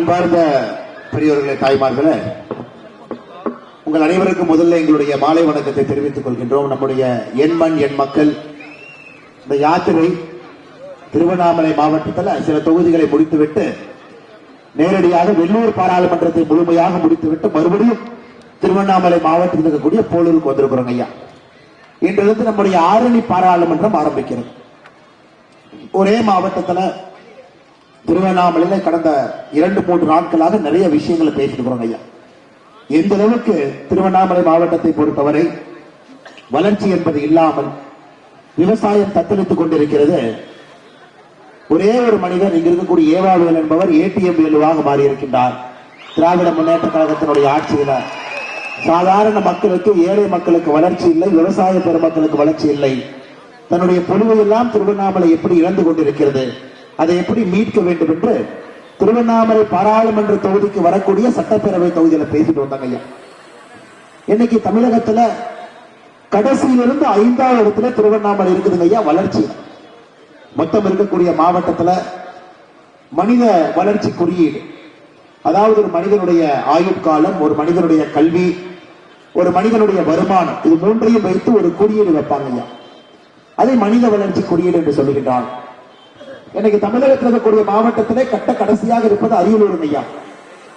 அன்பார்ந்த பெரியவர்களே தாய்மார்களே உங்கள் அனைவருக்கும் முதல்ல எங்களுடைய மாலை வணக்கத்தை தெரிவித்துக் கொள்கின்றோம். நம்முடைய என் மண் என் மக்கள் இந்த யாத்திரை திருவண்ணாமலை மாவட்டத்தில் சில தொகுதிகளை முடித்துவிட்டு நேரடியாக வெள்ளூர் பாராளுமன்றத்தை முழுமையாக முடித்துவிட்டு மறுபடியும் திருவண்ணாமலை மாவட்டத்தில் இருக்கக்கூடிய போலூருக்கு வந்திருக்கிறோம் ஐயா. இன்றிலிருந்து நம்முடைய ஆரணி பாராளுமன்றம் ஆரம்பிக்கிறது. ஒரே மாவட்டத்தில் திருவண்ணாமலையில கடந்த இரண்டு மூன்று நாட்களாக நிறைய விஷயங்களை பேசிருக்கிறோம் ஐயா. எந்த அளவுக்கு திருவண்ணாமலை மாவட்டத்தை பொறுத்தவரை வளர்ச்சி என்பது இல்லாமல் விவசாயம் தத்தளித்துக் கொண்டிருக்கிறது ஒரே ஒரு மனிதர் இங்க இருக்கக்கூடிய ஏவாவேல் என்பவர் ஏடிஎம் வேலுவாக மாறியிருக்கின்றார். திராவிட முன்னேற்ற கழகத்தினுடைய ஆட்சியில. சாதாரண மக்களுக்கு ஏழை மக்களுக்கு வளர்ச்சி இல்லை விவசாய பெருமக்களுக்கு வளர்ச்சி இல்லை. தன்னுடைய பொலிவையெல்லாம் திருவண்ணாமலை எப்படி இழந்து கொண்டிருக்கிறது? அதை எப்படி மீட்க வேண்டும் என்று திருவண்ணாமலை பாராளுமன்ற தொகுதிக்கு வரக்கூடிய சட்டப்பேரவை தொகுதியில பேசிட்டு வந்தாங்க ஐயா. இன்னைக்கு தமிழகத்துல கடைசியிலிருந்து ஐந்தாவது இடத்துல திருவண்ணாமலை இருக்குதுங்க ஐயா வளர்ச்சி. மொத்தம் இருக்கக்கூடிய மாவட்டத்துல மனித வளர்ச்சி குறியீடு. அதாவது ஒரு மனிதனுடைய ஆயுட்காலம் ஒரு மனிதனுடைய கல்வி ஒரு மனிதனுடைய வருமானம் இது மூன்றையும் வைத்து ஒரு குறியீடு வைப்பாங்க ஐயா. அதை மனித வளர்ச்சி குறியீடு என்று சொல்லுகின்றான் இன்னைக்கு தமிழகத்தில் இருக்கக்கூடிய மாவட்டத்திலே கட்ட கடைசியாக இருப்பது அரியலூர் ஐயா.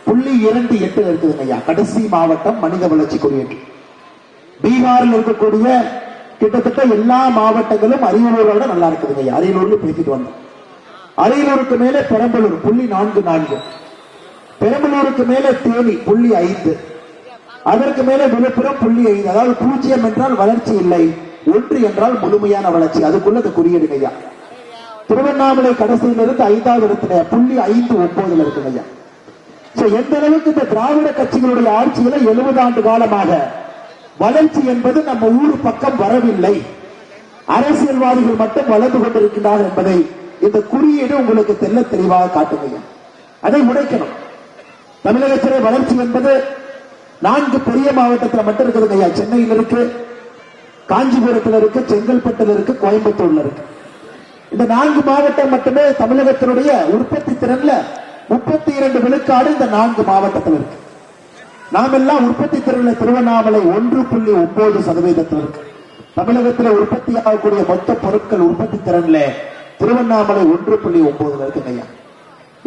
புள்ளி இரண்டு எட்டு இருக்குது ஐயா. கடைசி மாவட்டம் மனித வளர்ச்சி குறியீடு. பீகாரில் இருக்கக்கூடிய கிட்டத்தட்ட எல்லா மாவட்டங்களும் அரியலூரோட நல்லா இருக்குது ஐயா. அரியலூர்ல பேசிட்டு வந்தோம். அரியலூருக்கு மேலே பெரம்பலூர் புள்ளி நான்கு நான்கு. பெரம்பலூருக்கு மேலே தேனி புள்ளி ஐந்து. அதற்கு மேலே விழுப்புரம் புள்ளி ஐந்து. அதாவது பூஜ்ஜியம் என்றால் வளர்ச்சி இல்லை ஒன்று என்றால் முழுமையான வளர்ச்சி. அதுக்குள்ள அந்த குறியீடுங்க ஐயா. திருவண்ணாமலை கடைசியிலிருந்து ஐந்தாவது இடத்துல புள்ளி ஐந்து ஒன்பதுல இருக்குங்க ஐயா. எந்த அளவுக்கு இந்த திராவிட கட்சிகளுடைய ஆட்சியில எழுபது ஆண்டு காலமாக வளர்ச்சி என்பது நம்ம ஊர் பக்கம் வரவில்லை. அரசியல்வாதிகள் மட்டும் வளர்ந்து கொண்டிருக்கிறார்கள் என்பதை இந்த குறியீடு உங்களுக்கு தெல்ல தெளிவாக காட்டுங்க அதை உடைக்கணும். தமிழகத்திலே வளர்ச்சி என்பது நான்கு பெரிய மாவட்டத்தில் மட்டும் இருக்குதுங்க ஐயா. சென்னையில் இருக்கு காஞ்சிபுரத்தில் இருக்கு செங்கல்பட்டுல இருக்கு கோயம்புத்தூர்ல இருக்கு. இந்த நான்கு மாவட்டம் மட்டுமே தமிழகத்தினுடைய உற்பத்தி திறன்ல முப்பத்தி இரண்டு விழுக்காடு இந்த நான்கு மாவட்டத்தில் இருக்கு. நாம் எல்லாம் உற்பத்தி திறன்ல திருவண்ணாமலை ஒன்று புள்ளி ஒன்பது சதவீதத்தில் இருக்கு. தமிழகத்தில் உற்பத்தி ஆகக்கூடிய மொத்த பொருட்கள் உற்பத்தி திறன்ல திருவண்ணாமலை ஒன்று புள்ளி ஒன்பதுல இருக்குங்க ஐயா.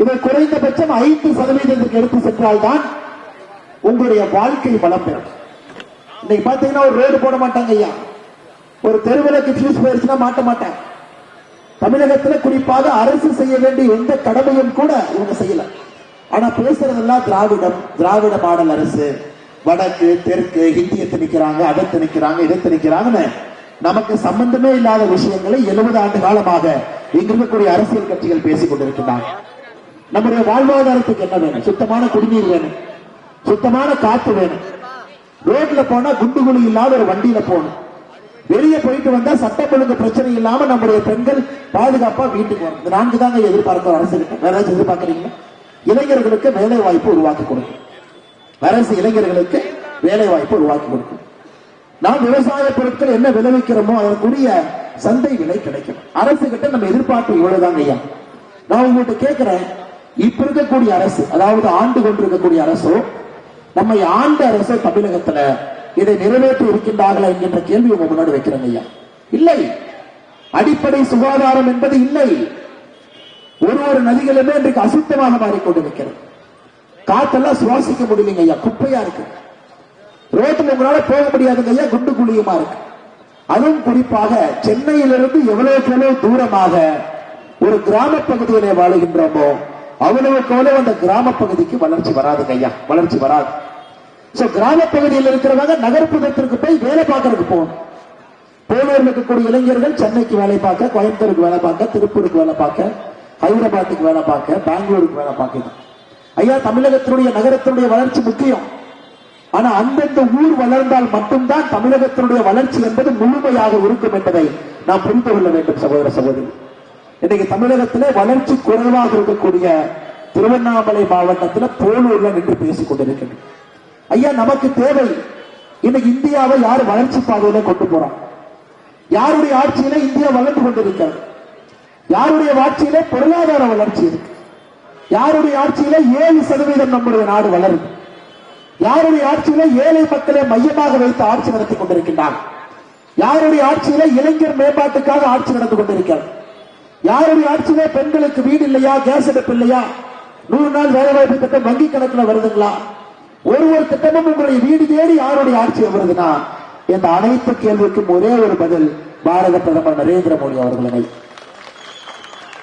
இதை குறைந்தபட்சம் ஐந்து சதவீதத்துக்கு எடுத்து சென்றால்தான் உங்களுடைய வாழ்க்கை வளம் பெறும். இன்னைக்கு பாத்தீங்கன்னா ஒரு ரோடு போட மாட்டாங்க ஐயா. ஒரு தெருவிளக்கு ஃபியூஸ் போயிருச்சுன்னா மாட்ட மாட்டேன். தமிழகத்துல குறிப்பாக அரசு செய்ய வேண்டிய எந்த கடமையும் கூட இவங்க செய்யல. ஆனா பேசுறதெல்லாம் திராவிடம் திராவிட மாடல் அரசு. வடக்கு தெற்கு ஹிந்தியை திணிக்கிறாங்க அதை திணிக்கிறாங்க இதை திணிக்கிறாங்கன்னு நமக்கு சம்பந்தமே இல்லாத விஷயங்களை எழுபது ஆண்டு காலமாக இங்க இருக்கக்கூடிய அரசியல் கட்சிகள் பேசிக் கொண்டிருக்கிறாங்க நம்முடைய வாழ்வாதாரத்துக்கு என்ன வேணும்? சுத்தமான குடிநீர் வேணும். சுத்தமான காத்து வேணும். ரோட்ல போனா குண்டு குழி இல்லாத ஒரு வண்டியில போகணும். வெளியே போயிட்டு வந்தா சட்டம் ஒழுங்கு பிரச்சனை இல்லாம நம்முடைய பெண்கள் பாதுகாப்பா வீட்டுக்கு வரும். இந்த நான்கு தாங்க எதிர்பார்க்கிறோம் அரசு கிட்ட. வேற ஏதாச்சும் எதிர்பார்க்கறீங்க இளைஞர்களுக்கு வேலை வாய்ப்பு உருவாக்கி கொடுக்கும். அரசு இளைஞர்களுக்கு வேலை வாய்ப்பு உருவாக்கி கொடுக்கும். நாம் விவசாய பொருட்கள் என்ன விளைவிக்கிறோமோ அதற்குரிய சந்தை விலை கிடைக்கும். அரசு கிட்ட நம்ம எதிர்பார்ப்பு இவ்வளவுதாங்க ஐயா. நான் உங்கள்கிட்ட கேட்கிறேன் இப்ப இருக்கக்கூடிய அரசு அதாவது ஆண்டு கொண்டிருக்கக்கூடிய அரசோ நம்மை ஆண்ட அரசோ தமிழகத்துல இதை நிறைவேற்றி இருக்கின்றார்களா என்கின்ற கேள்வி உங்க முன்னாடி வைக்கிறேன் ஐயா. இல்லை. அடிப்படை சுகாதாரம் என்பது இல்லை. ஒரு ஒரு நதிகளுமே இன்றைக்கு அசுத்தமாக மாறிக்கொண்டிருக்கிறது. காத்தெல்லாம் சுவாசிக்க முடியலைங்க ஐயா. குப்பையா இருக்கு. ரோட்டில் உங்களால போக முடியாதுங்க ஐயா. குண்டு குழியுமா இருக்கு. அதுவும் குறிப்பாக சென்னையிலிருந்து எவ்வளவுக்கு எவ்வளவு தூரமாக ஒரு கிராம பகுதியிலே வாழுகின்றோமோ அவ்வளவுக்கு அவ்வளவு அந்த கிராம பகுதிக்கு வளர்ச்சி வராதுங்க ஐயா. வளர்ச்சி வராது. சோ கிராம பகுதியில் இருக்கிறவங்க நகர்ப்புறத்திற்கு போய் வேலை பார்க்கறதுக்கு போகணும். போலூர்ல இருக்கக்கூடிய இளைஞர்கள் சென்னைக்கு வேலை பார்க்க கோயம்புத்தூருக்கு வேலை பார்க்க திருப்பூருக்கு வேலை பார்க்க ஹைதராபாத்துக்கு வேலை பார்க்க பெங்களூருக்கு வேலை பார்க்க ஐயா தமிழகத்தினுடைய நகரத்தினுடைய வளர்ச்சி முக்கியம். ஆனா அந்தந்த ஊர் வளர்ந்தால் மட்டும்தான் தமிழகத்தினுடைய வளர்ச்சி என்பது முழுமையாக இருக்கும் என்பதை நாம் புரிந்து கொள்ள வேண்டும் சகோதர சகோதரி. இன்னைக்கு தமிழகத்திலே வளர்ச்சி குறைவாக இருக்கக்கூடிய திருவண்ணாமலை மாவட்டத்தில் போலூர்ல நின்று பேசிக் கொண்டிருக்கின்றோம். ஐயா நமக்கு தேவை. இன்னைக்கு இந்தியாவை யார் வளர்ச்சி பாதையில கொண்டு போறான் யாருடைய ஆட்சியில இந்தியா வளர்ந்து கொண்டிருக்கிறது யாருடைய ஆட்சியிலே பொருளாதார வளர்ச்சி இருக்கு? யாருடைய ஆட்சியில ஏழு சதவீதம் நம்முடைய நாடு வளருது? யாருடைய ஆட்சியில ஏழை மக்களை மையமாக வைத்து ஆட்சி நடத்தி கொண்டிருக்கின்றார்? யாருடைய ஆட்சியில இளைஞர் மேம்பாட்டுக்காக ஆட்சி நடந்து கொண்டிருக்கிறது யாருடைய ஆட்சியில பெண்களுக்கு வீடு இல்லையா கேஸ் அடுப்பு இல்லையா? நூறு நாள் வேலைவாய்ப்பு திட்டம் வங்கி கணக்குல வருதுங்களா? ஒரு ஒரு திட்டமும் உங்களுடைய வீடு தேடி யாருடைய ஆட்சி வருதுன்னா இந்த அனைத்து கேள்விக்கும் ஒரே ஒரு பதில் பாரத பிரதமர் நரேந்திர மோடி அவர்களை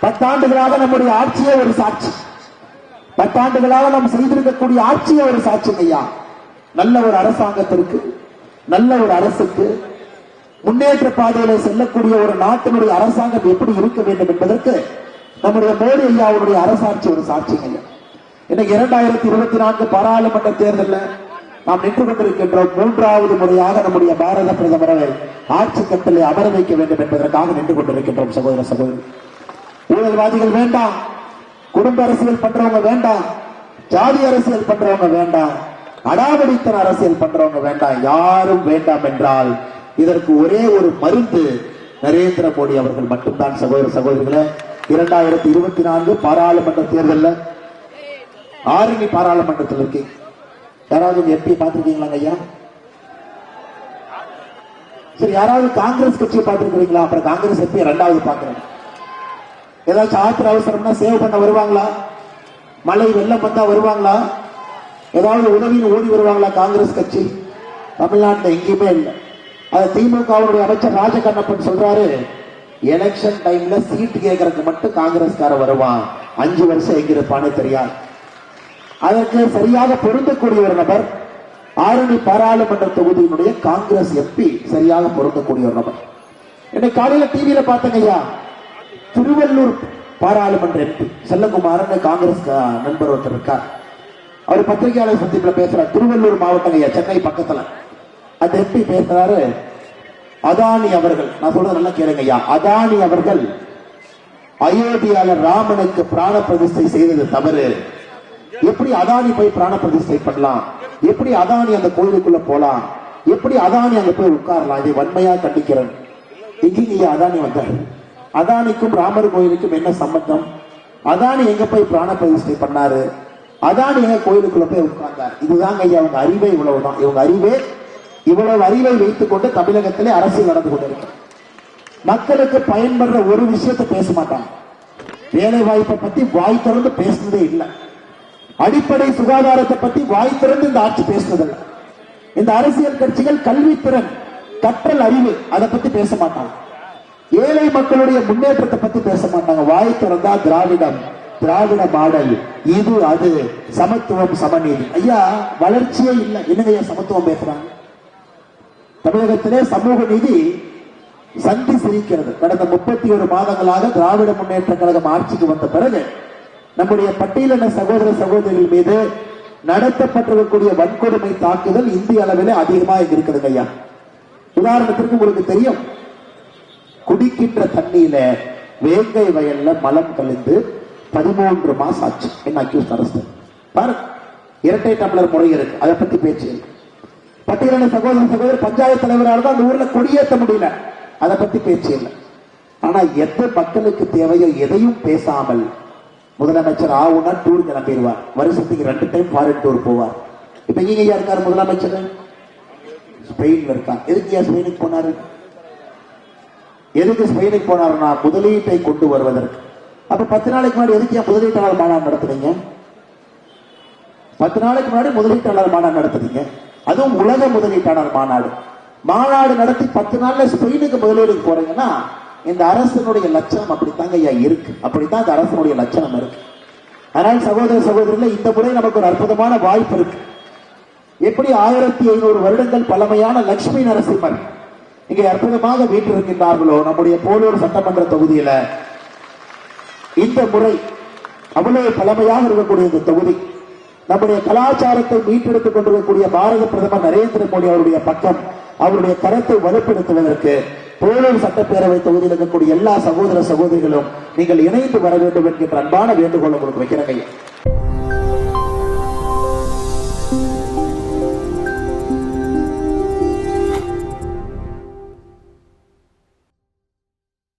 பத்தாண்டுகளாக நம்முடைய ஆட்சியே ஒரு சாட்சி. பத்தாண்டுகளாக நாம் செய்திருக்கக்கூடிய ஆட்சியே ஒரு சாட்சி ஐயா. நல்ல ஒரு அரசாங்கத்திற்கு நல்ல ஒரு அரசுக்கு முன்னேற்ற பாதையில செல்லக்கூடிய ஒரு நாட்டினுடைய அரசாங்கம் எப்படி இருக்க வேண்டும் என்பதற்கு நம்முடைய மோடி ஐயாவுடைய அரசாட்சி ஒரு சாட்சி ஐயா. இன்னைக்கு இரண்டாயிரத்தி இருபத்தி நான்கு பாராளுமன்ற தேர்தலில் நாம் நின்று கொண்டிருக்கின்றோம். மூன்றாவது முறையாக நம்முடைய பாரத பிரதமரை ஆட்சி கட்டளை அமர வைக்க வேண்டும் என்பதற்காக நின்று கொண்டிருக்கின்றோம். சகோதர சகோதரி. ஊழல்வாதிகள் வேண்டாம். குடும்ப அரசியல் பண்றவங்க வேண்டாம். ஜாதி அரசியல் பண்றவங்க வேண்டாம். அடாவடித்தன அரசியல் பண்றவங்க வேண்டாம். யாரும் வேண்டாம் என்றால் இதற்கு ஒரே ஒரு மருந்து நரேந்திர மோடி அவர்கள் மட்டும்தான். சகோதர சகோதரிகளை இரண்டாயிரத்தி இருபத்தி நான்கு பாராளுமன்ற தேர்தலில் ஆரணி பாராளுமன்றத்தில் இருக்கீங்க யாராவது எம்பி பார்த்திருக்கீங்களாங்க ஐயா? சரி யாராவது காங்கிரஸ் கட்சியை பார்த்துருக்கீங்களா அப்புறம் காங்கிரஸ் எம்பி ரெண்டாவது பார்க்குறேன். ஏதாச்சும் ஆத்திர அவசரம்னா சேவ் பண்ண வருவாங்களா? மழை வெள்ளம் வந்தா வருவாங்களா? ஏதாவது உதவியில் ஓடி வருவாங்களா காங்கிரஸ் கட்சி? தமிழ்நாட்டில் எங்கேயுமே இல்லை. அது திமுகவுடைய அமைச்சர் ராஜகண்ணப்பன் சொல்றாரு எலெக்ஷன் டைம்ல சீட் கேட்கறதுக்கு மட்டும் காங்கிரஸ்கார வருவான். அஞ்சு வருஷம் எங்க இருப்பான்னு தெரியாது. அதற்கு சரியாக பொருந்தக்கூடிய ஒரு நபர் ஆரணி பாராளுமன்ற தொகுதியினுடைய காங்கிரஸ் எம்பி சரியாக பொருந்தக்கூடிய ஒரு நபர். இன்னைக்கு காலையில டிவியில பார்த்தங்க ஐயா. திருவள்ளூர் பாராளுமன்ற எம்பி செல்லகுமாரன் காங்கிரஸ் நண்பர் ஒருத்தர் இருக்கார். அவர் பத்திரிகையாளர் சந்திப்பில் பேசுறார். திருவள்ளூர் மாவட்டம் ஐயா சென்னை பக்கத்துல. அந்த எம்பி பேசுறாரு அதானி அவர்கள் நான் சொல்றது நல்லா கேளுங்க ஐயா. அதானி அவர்கள் அயோத்தியாளர் ராமனுக்கு பிராண பிரதிஷ்டை செய்தது தவறு. எப்படி அதானி போய் பிராண பிரதிஷ்டை பண்ணலாம்? எப்படி அதானி அந்த கோயிலுக்குள்ள போலாம்? எப்படி அதானி அங்க போய் உட்காரலாம்? இதை வன்மையா கண்டிக்கிறேன். எங்கேங்க அதானி வந்தார். அதானிக்கும் ராமர் கோயிலுக்கும் என்ன சம்பந்தம்? அதானி எங்க போய் பிராண பிரதிஷ்டை பண்ணாரு? அதானி எங்க கோயிலுக்குள்ள போய் உட்கார்ந்தார்? இதுதாங்க ஐயா அவங்க அறிவே இவ்வளவுதான். இவங்க அறிவே இவ்வளவு அறிவை வைத்துக் கொண்டு தமிழகத்திலே அரசியல் நடந்து கொண்டிருக்கிறது மக்களுக்கு பயன்படுற ஒரு விஷயத்தை பேச மாட்டாங்க. வேலை வாய்ப்பை பத்தி வாய் திறந்து பேசுனதே இல்லை. அடிப்படை சுகாதாரத்தை பத்தி வாய் திறந்து இந்த ஆட்சி பேசுனதில்லை இந்த அரசியல் கட்சிகள் கல்வி திறன் கற்றல் அறிவு அதை பத்தி பேச மாட்டாங்க. ஏழை மக்களுடைய முன்னேற்றத்தை பத்தி பேச மாட்டாங்க. வாய் திறந்தா திராவிடம் திராவிட மாடல். இது அது சமத்துவம் சமநீதி. ஐயா வளர்ச்சியே இல்லை. என்னங்க ஐயா சமத்துவம் பேசுறாங்க? தமிழகத்திலே சமூக நீதி சந்தி சிரிக்கிறது. கடந்த முப்பத்தி ஒரு மாதங்களாக திராவிட முன்னேற்ற கழகம் ஆட்சிக்கு வந்த பிறகு நம்முடைய பட்டியலின சகோதர சகோதரிகள் மீது நடத்தப்பட்டிருக்கக்கூடிய வன்கொடுமை தாக்குதல் இந்திய அளவில் அதிகமாக இருக்குதுங்க ஐயா. உதாரணத்திற்கு உங்களுக்கு தெரியும். குடிக்கின்ற தண்ணியில வேங்கை வயல்ல மலம் கழிந்து பதிமூன்று மாசம் ஆச்சு. என்ன அக்யூஸ் அரசு பாரு இரட்டை டம்ளர் முறை இருக்கு. அதை பத்தி பேச்சு. பட்டியலின சகோதர சகோதரர் பஞ்சாயத்து தலைவரால் தான் அந்த ஊர்ல கொடியேற்ற முடியல. அதை பத்தி பேச்சு இல்லை. ஆனா எந்த மக்களுக்கு தேவையோ எதையும் பேசாமல் முதலமைச்சர் ஆவுன்னா டூர் கிளம்பிடுவார். வருஷத்துக்கு ரெண்டு டைம் ஃபாரின் டூர் போவார். இப்ப நீங்க ஐயா இருக்காரு முதலமைச்சர்? ஸ்பெயின்ல இருக்கார் எதுக்கு ஐயா ஸ்பெயினுக்கு போனாரு? எதுக்கு ஸ்பெயினுக்கு போனாருன்னா முதலீட்டை கொண்டு வருவதற்கு. அப்ப பத்து நாளைக்கு முன்னாடி எதுக்கு ஏன் முதலீட்டாளர் மாநாடு நடத்துறீங்க பத்து நாளைக்கு முன்னாடி முதலீட்டாளர் மாநாடு நடத்துறீங்க அதுவும் உலக முதலீட்டாளர் மாநாடு. மாநாடு நடத்தி பத்து நாள்ல ஸ்பெயினுக்கு முதலீடுக்கு போறீங்கன்னா இந்த அரசனுடைய லட்சணம் அப்படித்தாங்க ஐயா இருக்கு. அப்படித்தான் இந்த அரசனுடைய லட்சணம் இருக்கு. அதனால் சகோதர சகோதரில் இந்த முறை நமக்கு ஒரு அற்புதமான வாய்ப்பு இருக்கு. எப்படி ஆயிரத்தி ஐநூறு வருடங்கள் பழமையான லட்சுமி நரசிம்மர் இங்கே அற்புதமாக வீற்றிருக்கின்றார்களோ நம்முடைய போலூர் சட்டமன்ற தொகுதியில. இந்த முறை அவ்வளவு பழமையாக இருக்கக்கூடிய இந்த தொகுதி. நம்முடைய கலாச்சாரத்தை மீட்டெடுத்துக் கொண்டிருக்கக்கூடிய பாரத பிரதமர் நரேந்திர மோடி அவருடைய பக்கம் அவருடைய கரத்தை வலுப்படுத்துவதற்கு போலூர் சட்டப்பேரவை தொகுதியில் இருக்கக்கூடிய எல்லா சகோதர சகோதரிகளும் நீங்கள் இணைந்து வர வேண்டும் என்கின்ற அன்பான வேண்டுகோள் உங்களுக்கு வைக்கிறேங்க